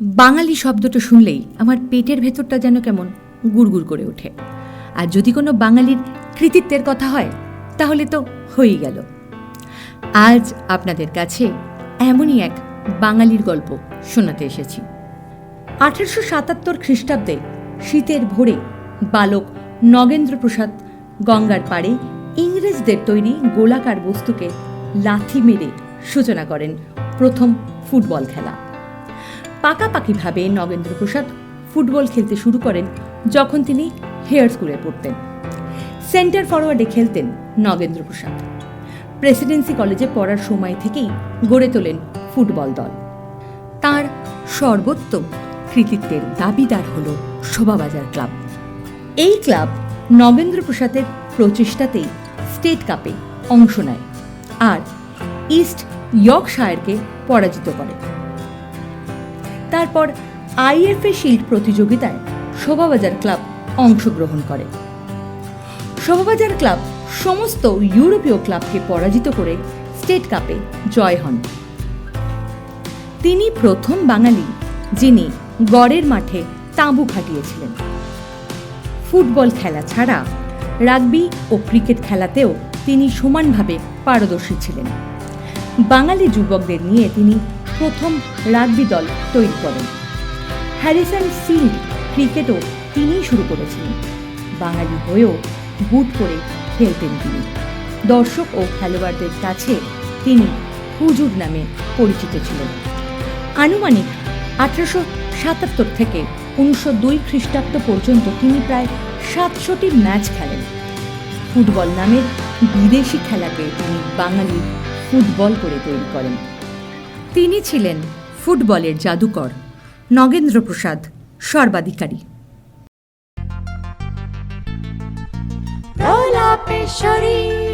বাঙালি শব্দটা শুনলেই আমার পেটের ভেতরটা যেন কেমন গুড়গুড় করে ওঠে। আর যদি কোনো বাঙালির কৃতিত্বের কথা হয়, তাহলে তো হয়েই গেল। আজ আপনাদের কাছে এমনই এক বাঙালির গল্প শোনাতে এসেছি। আঠারোশো সাতাত্তর খ্রিস্টাব্দে শীতের ভোরে বালক নগেন্দ্রপ্রসাদ গঙ্গার পাড়ে ইংরেজদের তৈরি গোলাকার বস্তুকে লাথি মেরে সূচনা করেন প্রথম ফুটবল খেলা। পাকাপাকিভাবে নগেন্দ্র প্রসাদ ফুটবল খেলতে শুরু করেন যখন তিনি হেয়ার স্কুলে পড়তেন। সেন্টার ফরওয়ার্ডে খেলতেন নগেন্দ্র প্রসাদ প্রেসিডেন্সি কলেজে পড়ার সময় থেকেই গড়ে তোলেন ফুটবল দল। তার সর্বোত্তম কৃতিত্বের দাবিদার হল শোভাবাজার ক্লাব। এই ক্লাব নগেন্দ্র প্রসাদের প্রচেষ্টাতেই স্টেট কাপে অংশ নেয় আর ইস্ট ইয়র্কশায়ারকে পরাজিত করে। তারপর আইএফএ শিল্ড প্রতিযোগিতায় শোভাবাজার ক্লাব অংশগ্রহণ করে। শোভাবাজার ক্লাব সমস্ত ইউরোপীয় ক্লাবকে পরাজিত করে স্টেট কাপে জয় হন। তিনি প্রথম বাঙালি যিনি গড়ের মাঠে তাঁবু খাটিয়েছিলেন। ফুটবল খেলা ছাড়া রাগবি ও ক্রিকেট খেলাতেও তিনি সমানভাবে পারদর্শী ছিলেন। বাঙালি যুবকদের নিয়ে তিনি প্রথম রাগবি দল তৈরি করেন। হ্যারিসন ফিল্ড ক্রিকেটও তিনিই শুরু করেছিলেন বাঙালি হয়েও বুট করে খেলতেন তিনি। দর্শক ও খেলোয়াড়দের কাছে তিনি হুজুর নামে পরিচিত ছিলেন। আনুমানিক আঠারোশো সাতাত্তর থেকে উনিশশো দুই খ্রিস্টাব্দ পর্যন্ত তিনি প্রায় সাতশোটি ম্যাচ খেলেন। ফুটবল নামের বিদেশি খেলাকে তিনি বাঙালি ফুটবল করে তৈরি করেন। তিনি ছিলেন ফুটবলের জাদুকর নগেন্দ্র প্রসাদ সর্বাধিকারী। শরীর